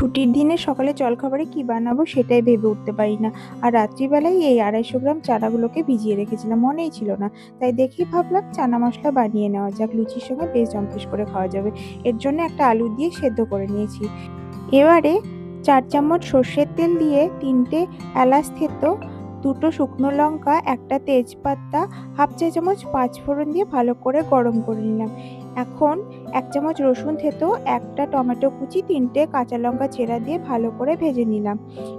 ছুটির দিনে সকালে জলখাবারে কি বানাবো সেটাই ভেবে উঠতে পারি না। আর রাত্রিবেলায় এই আড়াইশো গ্রাম চানাগুলোকে ভিজিয়ে রেখেছিলাম, মনেই ছিল না। তাই দেখেই ভাবলাম চানা মশলা বানিয়ে নেওয়া যাক, লুচির সঙ্গে বেশ জম্পেশ করে খাওয়া যাবে। এর জন্য একটা আলু দিয়ে সেদ্ধ করে নিয়েছি। এবারে চার চামচ সর্ষের তেল দিয়ে তিনটে এলাচ থেতো, দুটো শুকনো লঙ্কা, একটা তেজপাতা, হাফ চা চামচ পাঁচ ফোড়ন দিয়ে ভালো করে গরম করে নিলাম। এখন এক চামচ রসুন থেতো, একটা টমেটো কুচি, তিনটে কাঁচা লঙ্কা চেরা দিয়ে ভালো করে ভেজে নিলাম।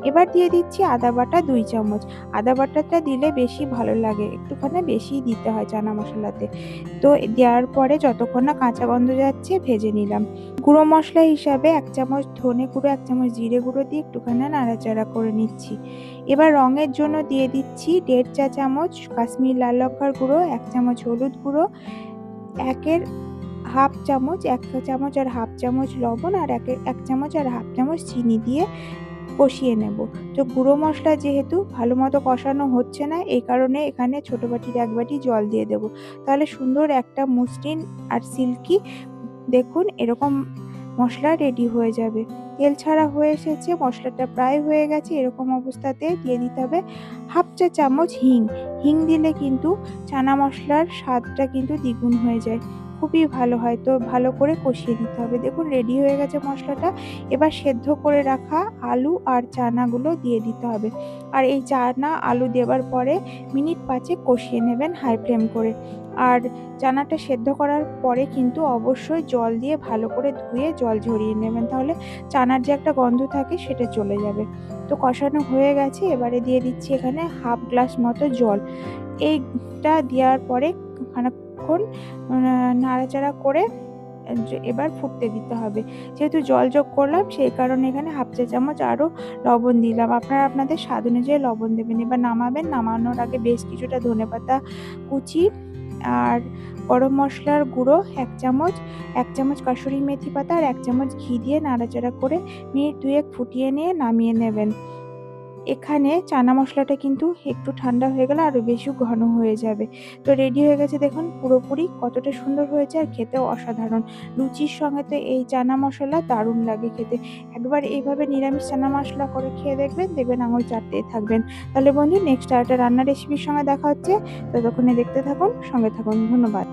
এবার দিয়ে দিচ্ছি আদা বাটা দুই চামচ। আদা বাটাটা দিলে বেশি ভালো লাগে, একটুখানি বেশি দিতে হয় চানা মশলাতে। তো দেওয়ার পরে যতক্ষণ না কাঁচা গন্ধ যাচ্ছে, ভেজে নিলাম। গুঁড়ো মশলা হিসাবে এক চামচ ধনে গুঁড়ো, এক চামচ জিরে গুঁড়ো দিয়ে একটুখানি নাড়াচাড়া করে নিচ্ছি। এবার রঙের জন্য দিয়ে দিচ্ছি দেড় চা চামচ কাশ্মীর লাল লঙ্কার গুঁড়ো, এক চামচ হলুদ গুঁড়ো, একের হাফ চামচ, এক চামচ আর হাফ চামচ লবণ আর এক এক চামচ আর হাফ চামচ চিনি দিয়ে কষিয়ে নেব। তো গুঁড়ো মশলা যেহেতু ভালো মতো কষানো হচ্ছে না, এই কারণে এখানে ছোটো বাটির এক বাটি জল দিয়ে দেব। তাহলে সুন্দর একটা মসৃণ আর সিল্কি, দেখুন এরকম মশলা রেডি হয়ে যাবে। তেল ছাড়া হয়ে এসেছে, মশলাটা প্রায় হয়ে গেছে, এরকম অবস্থাতে দিয়ে দিতে হবে হাফ চা চামচ হিং। হিং দিলে কিন্তু চানা মশলার স্বাদটা কিন্তু দ্বিগুণ হয়ে যায়। খুবই ভালো হয়। তো ভালো করে কষিয়ে নিতে হবে। দেখুন রেডি হয়ে গেছে মশলাটা। এবার সেদ্ধ করে রাখা আলু আর চানাগুলো দিয়ে দিতে হবে। আর এই চানা আলু দেওয়ার পরে মিনিট পাঁচে কষিয়ে নেবেন হাই ফ্লেম করে। আর চানাটা সেদ্ধ করার পরে কিন্তু অবশ্যই জল দিয়ে ভালো করে ধুয়ে জল ঝরিয়ে নেবেন। তাহলে চানার যে একটা গন্ধ থাকে সেটা চলে যাবে। তো কষানো হয়ে গেছে। এবারে দিয়ে দিচ্ছি এখানে হাফ গ্লাস মতো জল। এইটা দেওয়ার পরে খানিকক্ষণ নাড়াচাড়া করে এবার ফুটতে দিতে হবে। যেহেতু জল যোগ করলাম, সেই কারণে এখানে হাফ চা চামচ আরও লবণ দিলাম। আপনারা আপনাদের স্বাদ অনুযায়ী লবণ দেবেন। এবার নামাবেন। নামানোর আগে বেশ কিছুটা ধনেপাতা কুচি আর গরম মশলার গুঁড়ো, এক চামচ এক চামচ কাসুরি মেথি পাতা আর এক চামচ ঘি দিয়ে নাড়াচাড়া করে মিনিট দুয়েক ফুটিয়ে নিয়ে নামিয়ে নেবেন। এখানে চানা মশলাটা কিন্তু একটু ঠান্ডা হয়ে গেলে আরও বেশি ঘন হয়ে যাবে। তো রেডি হয়ে গেছে দেখুন পুরোপুরি কতটা সুন্দর হয়েছে আর খেতেও অসাধারণ। লুচির সঙ্গে তো এই চানা মশলা দারুণ লাগে খেতে। একবার এইভাবে নিরামিষ চানা মশলা করে খেয়ে দেখবেন দেখবেন আঙুল চাটতেই থাকবেন। তাহলে বন্ধু নেক্সট আর একটা রান্নার রেসিপির সঙ্গে দেখা হচ্ছে। ততক্ষণে দেখতে থাকুন, সঙ্গে থাকুন, ধন্যবাদ।